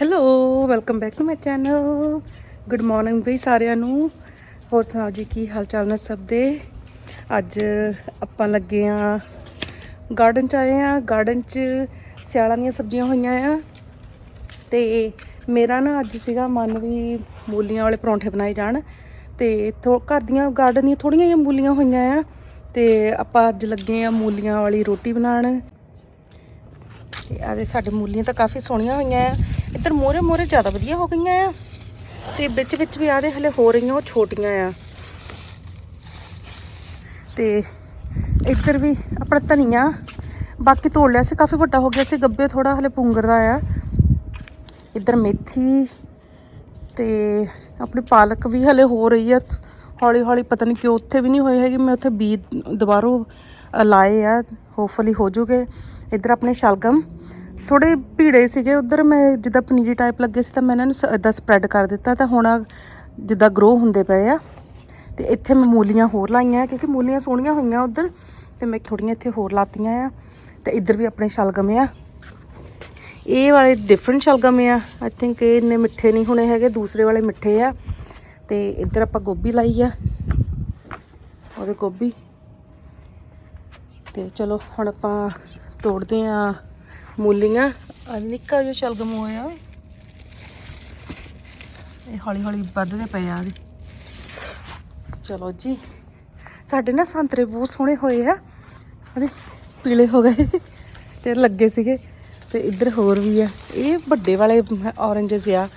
Hello welcome back to my channel good morning ਬਈ ਸਾਰਿਆਂ ਨੂੰ। ਹੋਰ ਸੁਣਾਓ ਜੀ, ਕੀ ਹਾਲ ਚਾਲ ਨੇ ਸਭ ਦੇ? ਅੱਜ ਆਪਾਂ ਲੱਗੇ ਆ ਗਾਰਡਨ ਚ ਆਏ ਆ। ਗਾਰਡਨ ਚ ਸਿਆਲਾਂ ਦੀਆਂ ਸਬਜ਼ੀਆਂ ਹੋਈਆਂ ਆ। ਤੇ ਮੇਰਾ ਨਾ ਅੱਜ ਸੀਗਾ ਮਨ ਵੀ ਮੂਲੀਆਂ ਵਾਲੇ ਪਰੌਂਠੇ ਬਣਾਏ ਜਾਣ। ਤੇ ਥੋ, ਘਰ ਦੀਆਂ ਗਾਰਡਨ ਦੀਆਂ ਥੋੜੀਆਂ ਜਿਹੀਆਂ ਮੂਲੀਆਂ ਹੋਈਆਂ ਆ। ਤੇ ਆਪਾਂ ਅੱਜ ਲੱਗੇ ਆ ਮੂਲੀਆਂ ਵਾਲੀ ਰੋਟੀ ਬਣਾਉਣ ਤੇ ਆਦੇ ਸਾਡੇ ਮੂਲੀਆਂ ਤਾਂ ਕਾਫੀ ਸੋਹਣੀਆਂ ਹੋਈਆਂ ਆ। ਇੱਧਰ ਮੋਰੇ ਮੋਰੇ ਜ਼ਿਆਦਾ ਵਧੀਆ ਹੋ ਗਈਆਂ ਆ। ਤੇ ਵਿੱਚ ਵਿੱਚ ਵੀ ਆਦੇ ਹਲੇ ਹੋ ਰਹੀਆਂ, ਉਹ ਛੋਟੀਆਂ ਆ। ਤੇ ਇੱਧਰ ਵੀ ਆਪਣਾ ਧਨੀਆ। ਬਾਕੀ ਤੋੜ ਲਿਆ ਸੀ, ਕਾਫੀ ਵੱਡਾ ਹੋ ਗਿਆ ਸੀ, ਗੱਬੇ ਥੋੜਾ ਹਲੇ ਪੁੰਗਰਦਾ ਆ। ਇੱਧਰ ਮੇਥੀ ਤੇ ਆਪਣੀ ਪਾਲਕ ਵੀ ਹਲੇ ਹੋ ਰਹੀ ਆ। ਹੌਲੀ ਹੌਲੀ ਪਤਾ ਨਹੀਂ ਕਿਉਂ ਉੱਥੇ ਵੀ ਨਹੀਂ ਹੋਏ ਹੈਗੇ, ਮੈਂ ਉੱਥੇ ਬੀ ਦੁਬਾਰੋ ਲਾਏ ਆ। ਹੋਪਫੁਲੀ ਹੋ ਜੂਗੇ। ਇੱਧਰ ਆਪਣੇ ਸ਼ਲਗਮ। ਥੋੜੇ ਭੀੜੇ ਸੀਗੇ ਉਧਰ, ਮੈਂ ਜਿੱਦਾਂ ਪਨੀਰੀ ਟਾਈਪ ਲੱਗੇ ਸੀ ਤਾਂ ਮੈਂ ਇਹਨਾਂ ਨੂੰ ਸ- ਏਦਾਂ ਸਪਰੈਡ ਕਰ ਦਿੱਤਾ। ਤਾਂ ਹੁਣ ਜਿੱਦਾਂ ਗਰੋ ਹੁੰਦੇ ਪਏ ਆ, ਤੇ ਇੱਥੇ ਮੈਂ ਮੂਲੀਆਂ ਹੋਰ ਲਾਈਆਂ ਕਿਉਂਕਿ ਮੂਲੀਆਂ ਸੋਹਣੀਆਂ ਹੋਈਆਂ ਉਧਰ, ਤੇ ਮੈਂ ਥੋੜੀਆਂ ਇੱਥੇ ਹੋਰ ਲਾਤੀਆਂ ਆ। ਤੇ ਇੱਧਰ ਵੀ ਆਪਣੇ ਸ਼ਲਗਮ ਆ। ਇਹ ਵਾਲੇ ਡਿਫਰੈਂਟ ਸ਼ਲਗਮ ਆ। ਆਈ ਥਿੰਕ ਇਹ ਇੰਨੇ ਮਿੱਠੇ ਨਹੀਂ ਹੋਣੇ ਹੈਗੇ, ਦੂਸਰੇ ਵਾਲੇ ਮਿੱਠੇ ਆ। ਤੇ ਇੱਧਰ ਆਪਾਂ ਗੋਭੀ ਲਾਈ ਆ। ਉਹਦੇ ਗੋਭੀ। ਤੇ ਚਲੋ ਹੁਣ ਆਪਾਂ ਤੋੜਦੇ ਆ ਮੂਲੀਆਂ। ਆਹ ਨਿੱਕਾ ਜਿਹਾ ਸ਼ਲਗਮ ਹੋਇਆ। ਇਹ ਹੌਲੀ ਹੌਲੀ ਵੱਧਦੇ ਪਏ ਆ ਚਲੋ ਜੀ, ਸਾਡੇ ਨਾ ਸੰਤਰੇ ਬਹੁਤ ਸੋਹਣੇ ਹੋਏ ਆ। ਉਹਦੇ ਪੀਲੇ ਹੋ ਗਏ। ਤੇ ਲੱਗੇ ਸੀਗੇ। ਤੇ ਇੱਧਰ ਹੋਰ ਵੀ ਆ। ਇਹ ਵੱਡੇ ਵਾਲੇ ਔਰੰਜਸ ਆ।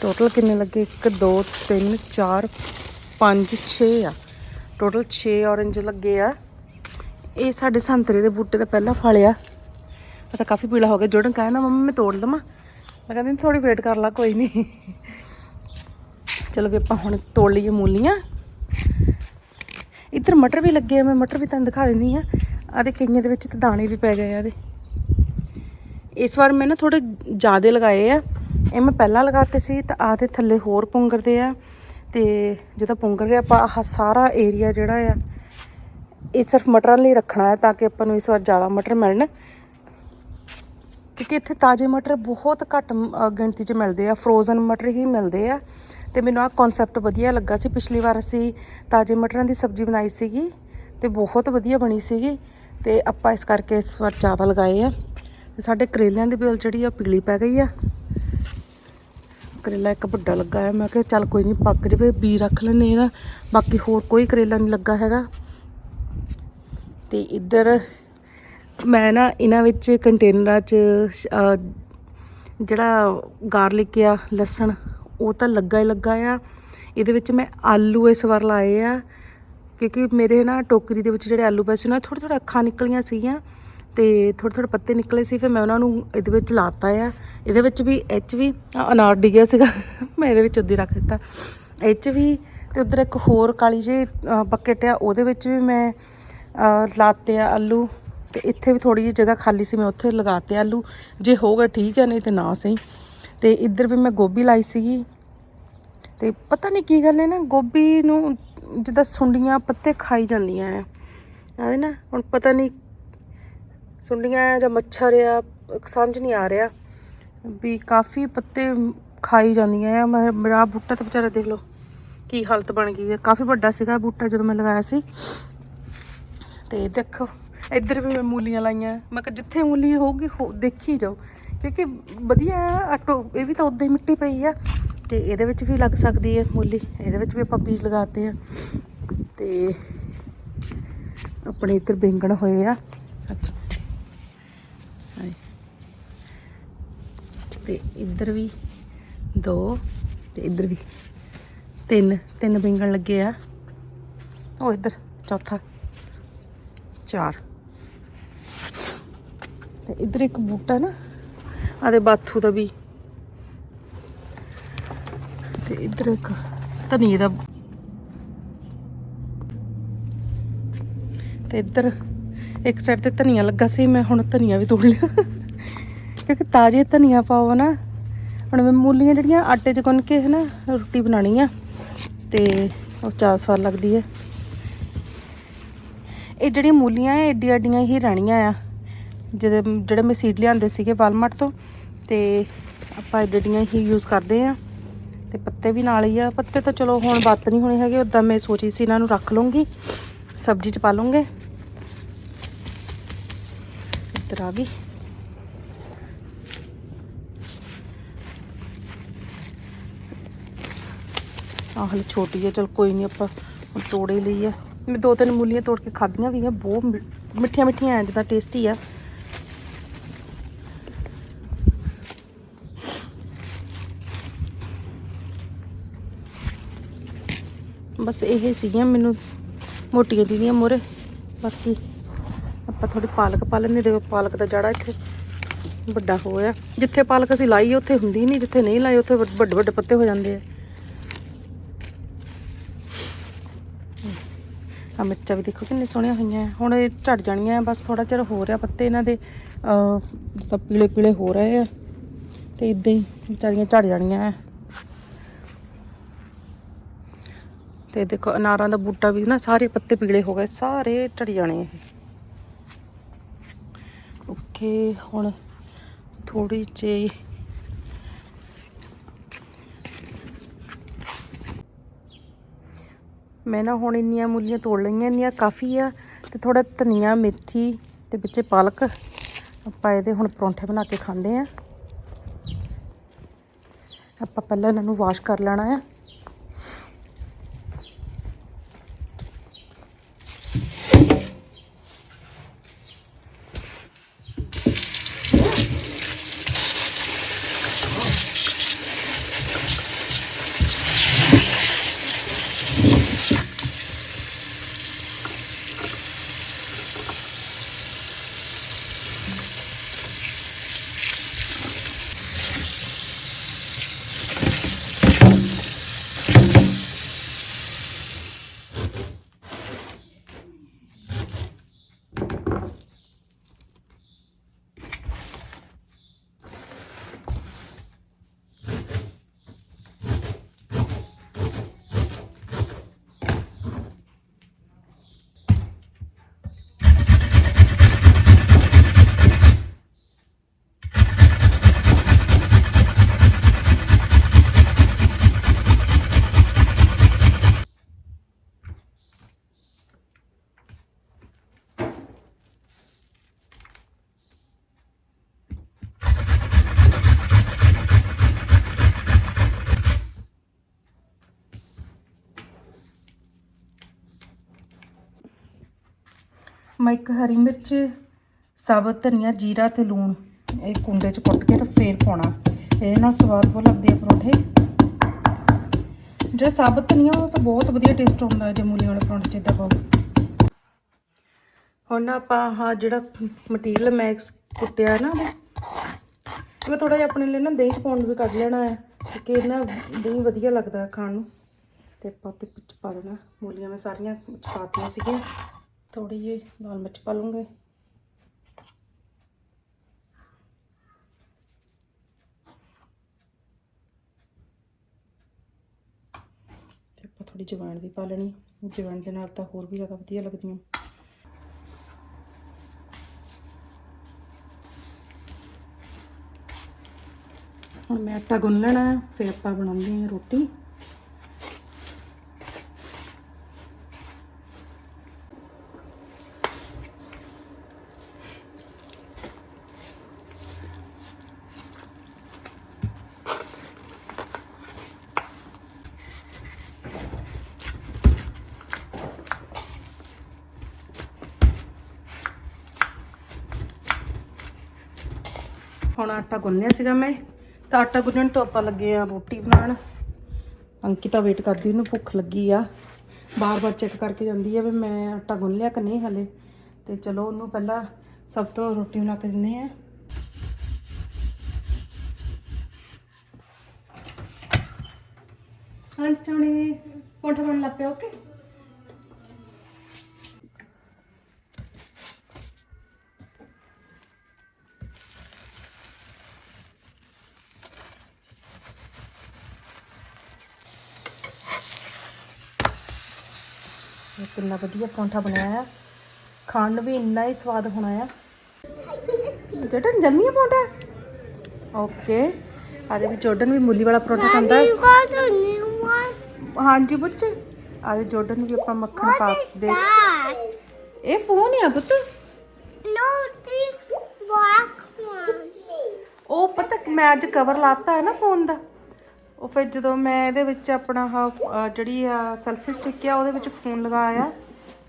ਟੋਟਲ ਕਿੰਨੇ ਲੱਗੇ? 1 2 3 4 5 6 ਆ। ਟੋਟਲ 6 ਔਰੰਜ ਲੱਗੇ ਆ। ਇਹ ਸਾਡੇ ਸੰਤਰੇ ਦੇ ਬੂਟੇ ਦਾ ਪਹਿਲਾ ਫਲ ਆ। ਪਤਾ ਕਾਫੀ ਪੀਲਾ ਹੋ ਗਿਆ। ਜੋੜਨ ਕਹਿੰਦਾ, ਮੰਮਾ, ਮੈਂ ਤੋੜ ਲਵਾਂ। ਮੈਂ ਕਹਿੰਦੀ ਥੋੜੀ ਵੇਟ ਕਰ ਲਾ, ਕੋਈ ਨਹੀਂ ਚਲੋ ਵੀ ਆਪਾਂ ਹੁਣ ਤੋੜ ਲਈਏ ਮੂਲੀਆਂ। ਇੱਧਰ ਮਟਰ ਵੀ ਲੱਗੇ ਆ, ਮੈਂ ਮਟਰ ਵੀ ਤੁਹਾਨੂੰ ਦਿਖਾ ਦਿੰਦੀ ਆ ਆਦੇ ਕਈਆਂ ਦੇ ਵਿੱਚ ਤਾਂ ਦਾਣੇ ਵੀ ਪੈ ਗਏ ਆ ਇਹਦੇ ਇਸ ਵਾਰ ਮੈਂ ਨਾ ਥੋੜੇ ਜ਼ਿਆਦੇ ਲਗਾਏ ਆ। ਇਹ ਮੈਂ ਪਹਿਲਾਂ ਲਗਾਤੇ ਸੀ, ਤਾਂ ਆਦੇ ਥੱਲੇ ਹੋਰ ਪੁੰਗਰਦੇ ਆ। ਤੇ ਜਦੋਂ ਪੁੰਗਰ ਗਿਆ ਆਪਾਂ ਆਹ ਸਾਰਾ ਏਰੀਆ ਜਿਹੜਾ ਆ, ਇਹ ਸਿਰਫ ਮਟਰਾਂ ਲਈ ਰੱਖਣਾ ਹੈ, ਤਾਂ ਕਿ ਆਪਾਂ ਨੂੰ ਇਸ ਵਾਰ ਜ਼ਿਆਦਾ ਮਟਰ ਮਿਲਣ। ਕਿਉਂਕਿ ਇੱਥੇ ਤਾਜ਼ੇ ਮਟਰ ਬਹੁਤ ਘੱਟ ਗਿਣਤੀ 'ਚ ਮਿਲਦੇ ਆ। ਫਰੋਜ਼ਨ ਮਟਰ ਹੀ ਮਿਲਦੇ ਆ। ਤੇ ਮੈਨੂੰ ਆਹ ਕਨਸੈਪਟ ਵਧੀਆ ਲੱਗਾ ਸੀ। ਪਿਛਲੀ ਵਾਰ ਅਸੀਂ ਤਾਜ਼ੇ ਮਟਰਾਂ ਦੀ ਸਬਜ਼ੀ ਬਣਾਈ ਸੀਗੀ ਤੇ ਬਹੁਤ ਵਧੀਆ ਬਣੀ ਸੀਗੀ ਤੇ ਆਪਾਂ ਇਸ ਕਰਕੇ ਇਸ ਵਾਰ ਜ਼ਿਆਦਾ ਲਗਾਏ ਆ। ਤੇ ਸਾਡੇ ਕਰੇਲਿਆਂ ਦੀ ਬੇਲ ਜਿਹੜੀ ਆ ਪੀਲੀ ਪੈ ਗਈ ਆ। ਕਰੇਲਾ ਇੱਕ ਵੱਡਾ ਲੱਗਾ ਹੈ ਮੈਂ ਕਿਹਾ ਚੱਲ ਕੋਈ ਨਹੀਂ ਪੱਕ ਜਵੇ, ਬੀ ਰੱਖ ਲੈਂਦੇ ਇਹਦਾ। ਬਾਕੀ ਹੋਰ ਕੋਈ ਕਰੇਲਾ ਨਹੀਂ ਲੱਗਾ ਹੈਗਾ। ਤੇ ਇੱਧਰ ਮੈਂ ਨਾ ਇਹਨਾਂ ਵਿੱਚ ਕੰਟੇਨਰਾਂ 'ਚ ਜਿਹੜਾ ਗਾਰਲਿਕ ਆ, ਲਸਣ, ਉਹ ਤਾਂ ਲੱਗਾ ਹੀ ਲੱਗਾ ਆ। ਇਹਦੇ ਵਿੱਚ ਮੈਂ ਆਲੂ ਇਸ ਵਾਰ ਲਾਏ ਆ, ਕਿਉਂਕਿ ਮੇਰੇ ਨਾ ਟੋਕਰੀ ਦੇ ਵਿੱਚ ਜਿਹੜੇ ਆਲੂ ਪਏ ਸੀ ਨਾ ਥੋੜ੍ਹੇ ਥੋੜ੍ਹੇ ਅੱਖਾਂ ਨਿਕਲੀਆਂ ਸੀਗੀਆਂ ਤੇ ਥੋੜ੍ਹੇ ਥੋੜ੍ਹੇ ਪੱਤੇ ਨਿਕਲੇ ਸੀ, ਫਿਰ ਮੈਂ ਉਹਨਾਂ ਨੂੰ ਇਹਦੇ ਵਿੱਚ ਲਾਤਾ ਆ। ਇਹਦੇ ਵਿੱਚ ਵੀ ਇਹ ਵੀ ਅਨਾਰ ਡਿੱਗਿਆ ਸੀਗਾ, ਮੈਂ ਇਹਦੇ ਵਿੱਚ ਉੱਦੀ ਰੱਖ ਦਿੱਤਾ। ਇਹ ਵੀ ਤੇ ਉਧਰ ਇੱਕ ਹੋਰ ਕਾਲੀ ਜਿਹੀ ਬਕਟ ਆ, ਉਹਦੇ ਵਿੱਚ ਵੀ ਮੈਂ ਲਾਤੇ ਆ ਆਲੂ। ਤੇ ਇੱਥੇ ਵੀ ਥੋੜੀ ਜਿਹੀ ਜਗ੍ਹਾ ਖਾਲੀ ਸੀ, ਮੈਂ ਉੱਥੇ ਲਗਾਤੇ ਆਲੂ। ਜੇ ਹੋਊਗਾ ਠੀਕ ਹੈ, ਨਹੀਂ ਤੇ ਨਾ ਸਹੀ। ਤੇ ਇੱਧਰ ਵੀ ਮੈਂ ਗੋਭੀ ਲਾਈ ਸੀਗੀ। ਤੇ ਪਤਾ ਨਹੀਂ ਕੀ ਗੱਲ ਹੈ ਨਾ, ਗੋਭੀ ਨੂੰ ਜਿੱਦਾਂ ਸੁੰਡੀਆਂ ਪੱਤੇ ਖਾਈ ਜਾਂਦੀਆਂ ਆ ਆਦੇ ਨਾ, ਹੁਣ ਪਤਾ ਨਹੀਂ ਸੁੰਡੀਆਂ ਆ ਜਾਂ ਮੱਛਰ ਆ, ਸਮਝ ਨਹੀਂ ਆ ਰਿਹਾ ਵੀ ਕਾਫੀ ਪੱਤੇ ਖਾਈ ਜਾਂਦੀਆਂ ਆ। ਮੈਂ ਮੇਰਾ ਬੂਟਾ ਤਾਂ ਵਿਚਾਰਾ ਦੇਖ ਲਓ, ਕੀ ਹਾਲਤ ਬਣ ਗਈ ਹੈ। ਕਾਫੀ ਵੱਡਾ ਸੀਗਾ ਬੂਟਾ ਜਦੋਂ ਮੈਂ ਲਗਾਇਆ ਸੀ। ਤੇ ਦੇਖੋ ਇੱਧਰ ਵੀ ਮੈਂ ਮੂਲੀਆਂ ਲਾਈਆਂ। ਮੈਂ ਕਿਹਾ ਜਿੱਥੇ ਮੂਲੀ ਹੋਊਗੀ, ਹੋ- ਦੇਖੀ ਜਾਓ। ਕਿਉਂਕਿ ਵਧੀਆ ਆਟੋ, ਇਹ ਵੀ ਤਾਂ ਉਦਾਂ ਹੀ ਮਿੱਟੀ ਪਈ ਆ। ਤੇ ਇਹਦੇ ਵਿੱਚ ਵੀ ਲੱਗ ਸਕਦੀ ਹੈ ਮੂਲੀ। ਇਹਦੇ ਵਿੱਚ ਵੀ ਆਪਾਂ ਬੀਜ ਲਗਾਤੇ ਆ। ਤੇ ਆਪਣੇ ਇੱਧਰ ਬੈਂਗਣ ਹੋਏ ਆ। ਹਾਏ। ਤੇ ਇੱਧਰ ਵੀ ਦੋ, ਤੇ ਇੱਧਰ ਵੀ ਤਿੰਨ ਤਿੰਨ ਬੈਂਗਣ ਲੱਗੇ ਆ। ਉਹ ਇੱਧਰ, ਚੌਥਾ, ਚਾਰ। ਤੇ ਇੱਧਰ ਇੱਕ ਬੂਟਾ ਨਾ ਆਦੇ ਬਾਥੂ ਦਾ ਵੀ। ਤੇ ਇੱਧਰ ਇੱਕ ਧਨੀਏ ਦਾ। ਤੇ ਇੱਧਰ ਇੱਕ ਸਾਈਡ ਤੇ ਧਨੀਆ ਲੱਗਾ ਸੀ, ਮੈਂ ਹੁਣ ਧਨੀਆ ਵੀ ਤੋੜ ਲਿਆ। ਕਿਉਂਕਿ ਤਾਜ਼ੇ ਧਨੀਆ ਪਾਓ ਨਾ, ਹੁਣ ਮੈਂ ਮੂਲੀਆਂ ਜਿਹੜੀਆਂ ਆਟੇ 'ਚ ਗੁੰਨ ਕੇ ਹੈ ਨਾ ਰੋਟੀ ਬਣਾਣੀ ਆ, ਤੇ ਉਹ ਚਾਰ ਸਵਾਦ ਲੱਗਦੀ ਹੈ। ਇਹ ਜਿਹੜੀਆਂ ਮੂਲੀਆਂ ਇਹ ਏਡੀ ਏਡੀਆਂ ਹੀ ਰਹਿਣੀਆਂ ਆ। ਜਿਹਦੇ ਜਿਹੜੇ ਮੈਂ ਸੀਡ ਲਿਆਂਦੇ ਸੀਗੇ ਵਾਲਮਾਰਟ ਤੋਂ, ਤੇ ਆਪਾਂ ਐਡਡੀਆਂ ਹੀ ਯੂਜ਼ ਕਰਦੇ ਆ ਤੇ ਪੱਤੇ ਵੀ ਨਾਲ ਹੀ ਆ। ਪੱਤੇ ਤਾਂ ਚਲੋ ਹੁਣ ਬੱਤ ਨਹੀਂ ਹੋਣੇ ਹੈਗੇ ਉਦਾਂ ਮੈਂ ਸੋਚੀ ਸੀ ਇਹਨਾਂ ਨੂੰ ਰੱਖ ਲਵਾਂਗੀ ਸਬਜ਼ੀ ਚ ਪਾ ਲਵਾਂਗੇ ਇੱਧਰ ਆ ਗਈ। ਆਹ ਹਲੇ ਛੋਟੀ ਹੈ ਚਲ ਕੋਈ ਨਹੀਂ ਆਪਾਂ ਹੁਣ ਤੋੜੇ ਲਈ ਆ ਮੈਂ ਦੋ ਤਿੰਨ ਮੂਲੀਆਂ ਤੋੜ ਕੇ ਖਾਧੀਆਂ ਵੀ ਆ, ਬਹੁਤ ਮਿੱਠੀਆਂ ਮਿੱਠੀਆਂ ਐ ਜਿੱਦਾਂ ਟੇਸਟੀ ਆ। ਬਸ ਇਹ ਸੀਗੀਆਂ ਮੈਨੂੰ ਮੋਟੀਆਂ ਦੀਦੀਆਂ ਮੋਰੇ ਬਾਕੀ ਆਪਾਂ ਥੋੜੀ ਪਾਲਕ ਪਾ ਲੈਂਦੇ ਦੇਖੋ ਪਾਲਕ ਦਾ ਜੜਾ ਇੱਥੇ ਵੱਡਾ ਹੋਇਆ। ਜਿੱਥੇ ਪਾਲਕ ਅਸੀਂ ਲਾਈ ਉੱਥੇ ਹੁੰਦੀ ਨਹੀਂ। ਜਿੱਥੇ ਨਹੀਂ ਲਾਈ ਉੱਥੇ ਵੱਡੇ ਵੱਡੇ ਪੱਤੇ ਹੋ ਜਾਂਦੇ ਆ। ਆ ਮਿਰਚਾਂ ਵੀ ਦੇਖੋ ਕਿੰਨੇ ਸੋਹਣੀਆਂ ਹੋਈਆਂ। ਆ। ਹੁਣ ਇਹ ਝੜ ਜਾਣੀਆਂ। ਬਸ ਥੋੜਾ ਚਿਰ ਹੋ ਰਿਹਾ ਪੱਤੇ ਇਹਨਾਂ ਦੇ ਅਹ, ਜਿੱਦਾਂ ਪੀਲੇ ਪੀਲੇ ਹੋ ਰਹੇ ਆ। ਤੇ ਇਦਾਂ ਹੀ ਵਿਚਾਰੀਆਂ ਝੜ ਜਾਣੀਆਂ। ਆ ਤੇ ਦੇਖੋ ਅਨਾਰਾਂ ਦਾ ਬੂਟਾ ਵੀ ਨਾ ਸਾਰੇ ਪੱਤੇ ਪੀਲੇ ਹੋ ਗਏ, ਸਾਰੇ ਝੜ ਜਾਣੇ ਇਹ। ਓਕੇ, ਹੁਣ ਥੋੜੀ ਜਿਹੀ ਮੈਂ ਨਾ ਹੁਣ ਇੰਨੀਆਂ ਮੂਲੀਆਂ ਤੋੜ ਲਈਆਂ, ਇੰਨੀਆਂ ਕਾਫੀ ਆ ਤੇ ਥੋੜਾ ਧਨੀਆ, ਮੇਥੀ ਤੇ ਵਿੱਚ ਪਾਲਕ ਆਪਾਂ ਇਹਦੇ ਹੁਣ ਪਰੌਂਠੇ ਬਣਾ ਕੇ ਖਾਂਦੇ ਆ। ਆਪਾਂ ਪਹਿਲਾਂ ਇਹਨਾਂ ਨੂੰ ਵਾਸ਼ ਕਰ ਲੈਣਾ ਆ। ਮੈਂ ਇੱਕ ਹਰੀ ਮਿਰਚ ਸਾਬਤ ਧਨੀਆ, ਜੀਰਾ ਤੇ ਲੂਣ ਇਹ ਕੁੰਡੇ 'ਚ ਕੁੱਟ ਕੇ ਤੇ ਫੇਰ ਪਾਉਣਾ। ਇਹਦੇ ਨਾਲ ਸਵਾਦ ਬਹੁਤ ਲੱਗਦੇ ਆ ਪਰੌਂਠੇ। ਜਿਹੜਾ ਸਾਬਤ ਧਨੀਆ, ਉਹ ਤਾਂ ਬਹੁਤ ਵਧੀਆ ਟੇਸਟ ਆਉਂਦਾ ਹੈ ਜੇ ਮੂਲੀ ਵਾਲੇ ਪਰੌਂਠੇ 'ਚ ਇਦਾਂ ਪਾਓ। ਹੁਣ ਨਾ ਆਪਾਂ ਆਹ ਜਿਹੜਾ ਮਟੀਰੀਅਲ ਮੈਂ ਕੁੱਟਿਆ ਨਾ ਮੈਂ ਥੋੜਾ ਜਿਹਾ ਆਪਣੇ ਲਈ ਨਾ ਦਹੀਂ 'ਚ ਪਾਉਣ ਨੂੰ ਵੀ ਕੱਢ ਲੈਣਾ ਹੈ ਕਿ ਨਾ ਦਹੀਂ ਵਧੀਆ ਲੱਗਦਾ ਖਾਣ ਨੂੰ। ਤੇ ਆਪਾਂ ਤੇ ਵਿੱਚ ਪਾ ਦੇਣਾ। ਮੂਲੀਆਂ ਮੈਂ ਸਾਰੀਆਂ ਵਿੱਚ ਪਾਤੀਆਂ ਸੀਗੀਆਂ। ਥੋੜੀ ਜਿਹੀ ਲਾਲ ਮਿਰਚ ਪਾ ਲੂੰਗੇ। ਆਪਾਂ ਥੋੜੀ ਜਵਾਨ ਵੀ ਪਾ ਲੈਣੀ। ਜਵਾਨ ਦੇ ਨਾਲ ਤਾਂ ਹੋਰ ਵੀ ਜ਼ਿਆਦਾ ਵਧੀਆ ਲੱਗਦੀਆਂ। ਹੁਣ ਮੈਂ ਆਟਾ ਗੁੰਨ ਲੈਣਾ, ਫਿਰ ਆਪਾਂ ਬਣਾਉਂਦੇ ਹਾਂ ਰੋਟੀ। ਹੁਣ ਆਟਾ ਗੁੰਨਿਆ ਸੀਗਾ ਮੈਂ। ਤਾਂ ਆਟਾ ਗੁੰਨਣ ਤੋਂ ਆਪਾਂ ਲੱਗੇ ਆ ਰੋਟੀ ਬਣਾਉਣ। ਅੰਕਿਤਾ ਵੇਟ ਕਰਦੀ, ਉਹਨੂੰ ਭੁੱਖ ਲੱਗੀ ਆ। ਬਾਰ-ਬਾਰ ਚੈੱਕ ਕਰਕੇ ਜਾਂਦੀ ਆ ਵੀ ਮੈਂ ਆਟਾ ਗੁੰਨ ਲਿਆ ਕਿ ਨਹੀਂ ਹਲੇ। ਤੇ ਚਲੋ ਉਹਨੂੰ ਪਹਿਲਾਂ ਸਭ ਤੋਂ ਰੋਟੀ ਬਣਾ ਕੇ ਦਿੰਨੇ ਆ ਹਾਂਜੀ ਚਾਣੇ ਪੌਂਠਾ ਬਣ ਲੱਗ ਪਿਆ ਓਕੇ ਕਿੰਨਾ ਵਧੀਆ ਪਰੌਂਠਾ ਬਣਿਆ ਆ। ਖਾਣ ਨੂੰ ਵੀ ਇੰਨਾ ਹੀ ਸਵਾਦ ਹੋਣਾ ਆ। ਜਿਹੜਾ ਜੰਮੀ ਪਰੌਂਠਾ? ਓਕੇ ਆਦੇ ਵੀ ਜੋਰਡਨ ਵੀ ਮੂਲੀ ਵਾਲਾ ਪਰੌਂਠਾ ਖਾਂਦਾ। ਹੈ. ਹਾਂਜੀ ਬੱਚੇ ਆਦੇ ਜੋਰਡਨ ਨੂੰ ਵੀ ਆਪਾਂ ਮੱਖਣ ਪਾ ਦੇ? ਇਹ ਫੋਨ ਆ ਪੁੱਤ। The black one. ਉਹ ਪਤਾ ਮੈਂ ਅੱਜ ਕਵਰ ਲਾਤਾ ਹੈ ਨਾ ਫੋਨ ਦਾ। ਉਹ ਫਿਰ ਜਦੋਂ ਮੈਂ ਇਹਦੇ ਵਿੱਚ ਆਪਣਾ ਆਹ, ਜਿਹੜੀ ਆ ਸੈਲਫੀ ਸਟਿਕ ਆ ਉਹਦੇ ਵਿੱਚ ਫੋਨ ਲਗਾਇਆ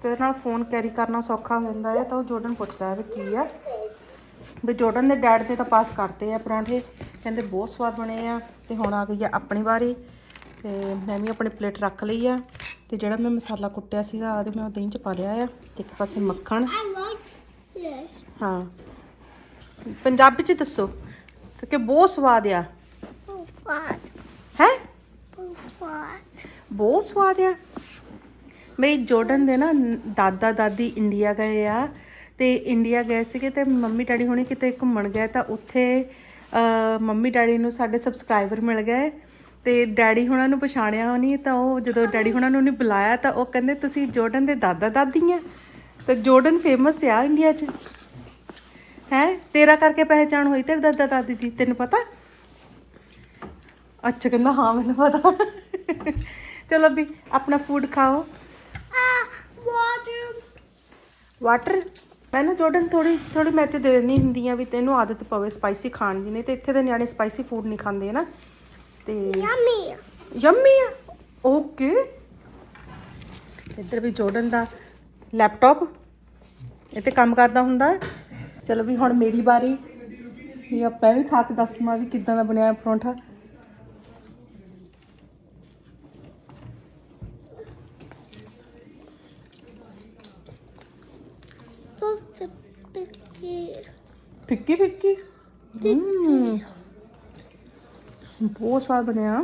ਤੇ ਉਹਦੇ ਨਾਲ ਫੋਨ ਕੈਰੀ ਕਰਨਾ ਸੌਖਾ ਹੋ ਜਾਂਦਾ ਹੈ ਤਾਂ ਉਹ ਜੋਰਡਨ ਪੁੱਛਦਾ ਹੈ ਵੀ ਕੀ ਆ? ਵੀ ਜੋਰਡਨ ਦੇ ਡੈਡ ਤੇ ਤਾਂ ਪਾਸ ਕਰਤੇ ਆ ਪਰਾਂਠੇ ਕਹਿੰਦੇ ਬਹੁਤ ਸਵਾਦ ਬਣੇ ਆ ਤੇ ਹੁਣ ਆ ਗਈ ਆ ਆਪਣੀ ਵਾਰੀ ਤੇ ਮੈਂ ਵੀ ਆਪਣੀ ਪਲੇਟ ਰੱਖ ਲਈ ਆ ਤੇ ਜਿਹੜਾ ਮੈਂ ਮਸਾਲਾ ਕੁੱਟਿਆ ਸੀਗਾ ਉਹਦੇ ਮੈਂ ਉਹ ਦਹੀਂ ਚ ਪਾ ਲਿਆ ਆ ਤੇ ਇੱਕ ਪਾਸੇ ਮੱਖਣ. ਹਾਂ। ਪੰਜਾਬੀ ਚ ਦੱਸੋ ਕਿ ਬਹੁਤ ਸਵਾਦ ਆ Oh, what? ਹੈ Oh, ਬਹੁਤ ਸਵਾਦ ਆ। ਮੇਰੀ ਜੋਰਡਨ ਦੇ ਨਾ ਦਾਦਾ ਦਾਦੀ ਇੰਡੀਆ ਗਏ ਆ ਤੇ ਇੰਡੀਆ ਗਏ ਸੀਗੇ ਤੇ ਮੰਮੀ ਡੈਡੀ ਹੁਣੇ ਕਿਤੇ ਘੁੰਮਣ ਗਏ ਤਾਂ ਉੱਥੇ ਮੰਮੀ ਡੈਡੀ ਨੂੰ ਸਾਡੇ ਸਬਸਕ੍ਰਾਈਬਰ ਮਿਲ ਗਏ ਤੇ ਡੈਡੀ ਹੁਣਾਂ ਨੂੰ ਪਛਾਣਿਆ ਨਹੀਂ ਤਾਂ ਉਹ ਜਦੋਂ ਡੈਡੀ ਹੁਣਾਂ ਨੂੰ ਉਹਨੇ ਬੁਲਾਇਆ ਤਾਂ ਉਹ ਕਹਿੰਦੇ ਤੁਸੀਂ ਜੋਰਡਨ ਦੇ ਦਾਦਾ ਦਾਦੀ ਆ? ਤੇ ਜੋਰਡਨ ਫੇਮਸ ਆ ਇੰਡੀਆ 'ਚ। ਹੈ? ਤੇਰਾ ਕਰਕੇ ਪਹਿਚਾਣ ਹੋਈ ਤੇਰੇ ਦਾਦਾ ਦਾਦੀ ਦੀ ਤੈਨੂੰ ਪਤਾ? ਅੱਛਾ ਕਹਿੰਦਾ ਹਾਂ ਮੈਨੂੰ ਪਤਾ। ਚਲੋ ਵੀ ਆਪਣਾ ਫੂਡ ਖਾਓ। water. ਵਾਟਰ ਮੈਂ ਨਾ ਜੋਰਡਨ ਥੋੜੀ ਥੋੜੀ ਮੈਚ ਦੇ ਦੇਣੀ ਹੁੰਦੀ ਆ ਵੀ ਤੈਨੂੰ ਆਦਤ ਪਵੇ ਸਪਾਈਸੀ ਖਾਣ ਦੀ ਨਹੀਂ ਤੇ ਇੱਥੇ ਦੇ ਨਿਆਣੇ ਸਪਾਈਸੀ ਫੂਡ ਨਹੀਂ ਖਾਂਦੇ ਨਾ ਤੇ Yummy. ਯੰਮੀ ਆ? ਓਕੇ ਇੱਧਰ ਵੀ ਜੋਰਡਨ ਦਾ ਲੈਪਟਾਪ ਤੇ ਕੰਮ ਕਰਦਾ ਹੁੰਦਾ। ਚਲੋ ਵੀ ਹੁਣ ਮੇਰੀ ਵਾਰੀ। ਵੀ ਆਪਾਂ ਵੀ ਖਾ ਕੇ ਦੱਸਵਾਂ ਵੀ ਕਿੱਦਾਂ ਦਾ ਬਣਿਆ ਪਰੌਂਠਾ। ਬਹੁਤ ਸਵਾਦ ਬਣਿਆ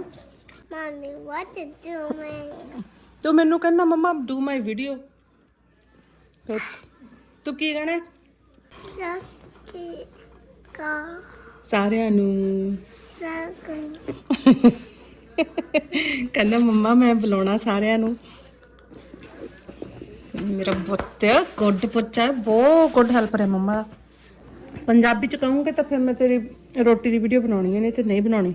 Mommy, what you doing? ਤੂੰ ਮੈਨੂੰ ਕਹਿੰਦਾ ਮਮਾ ਡੂ ਮਾਈ ਵੀਡੀਓ ਫਿਰ ਤੂੰ ਕੀ ਕਹਿਣਾ? Just keep go. ਸਾਰਿਆਂ ਨੂੰ Second. ਕਹਿੰਦਾ ਮੰਮਾ ਮੈਂ ਬੁਲਾਉਣਾ ਸਾਰਿਆਂ ਨੂੰ ਮੇਰਾ ਪੁੱਤ ਗੁੱਡ ਹੈ ਬਹੁਤ ਗੁੱਡ ਹੈਲਪਰ ਹੈ ਮੰਮਾ ਦਾ ਪੰਜਾਬੀ ਚ ਕਹੂੰਗੇ ਤਾਂ ਫਿਰ ਮੈਂ ਤੇਰੀ ਰੋਟੀ ਦੀ ਵੀਡੀਓ ਬਣਾਉਣੀ ਹੈ ਨਹੀਂ ਤੇ ਨਹੀਂ ਬਣਾਉਣੀ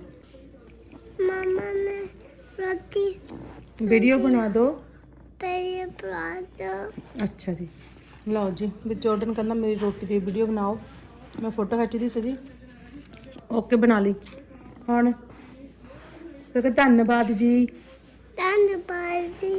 ਵੀਡੀਓ ਬਣਾ ਦਿਓ baby brother. ਅੱਛਾ ਜੀ ਲਓ ਜੀ ਵੀ ਜੋਰਡਨ ਕਹਿੰਦਾ ਮੇਰੀ ਰੋਟੀ ਦੀ ਵੀਡੀਓ ਬਣਾਓ ਮੈਂ ਫੋਟੋ ਖਿੱਚਦੀ ਸੀ ਜੀ ਓਕੇ ਬਣਾ ਲਈ ਹੁਣ ਤੇ ਕਿ ਧੰਨਵਾਦ ਜੀ the baby.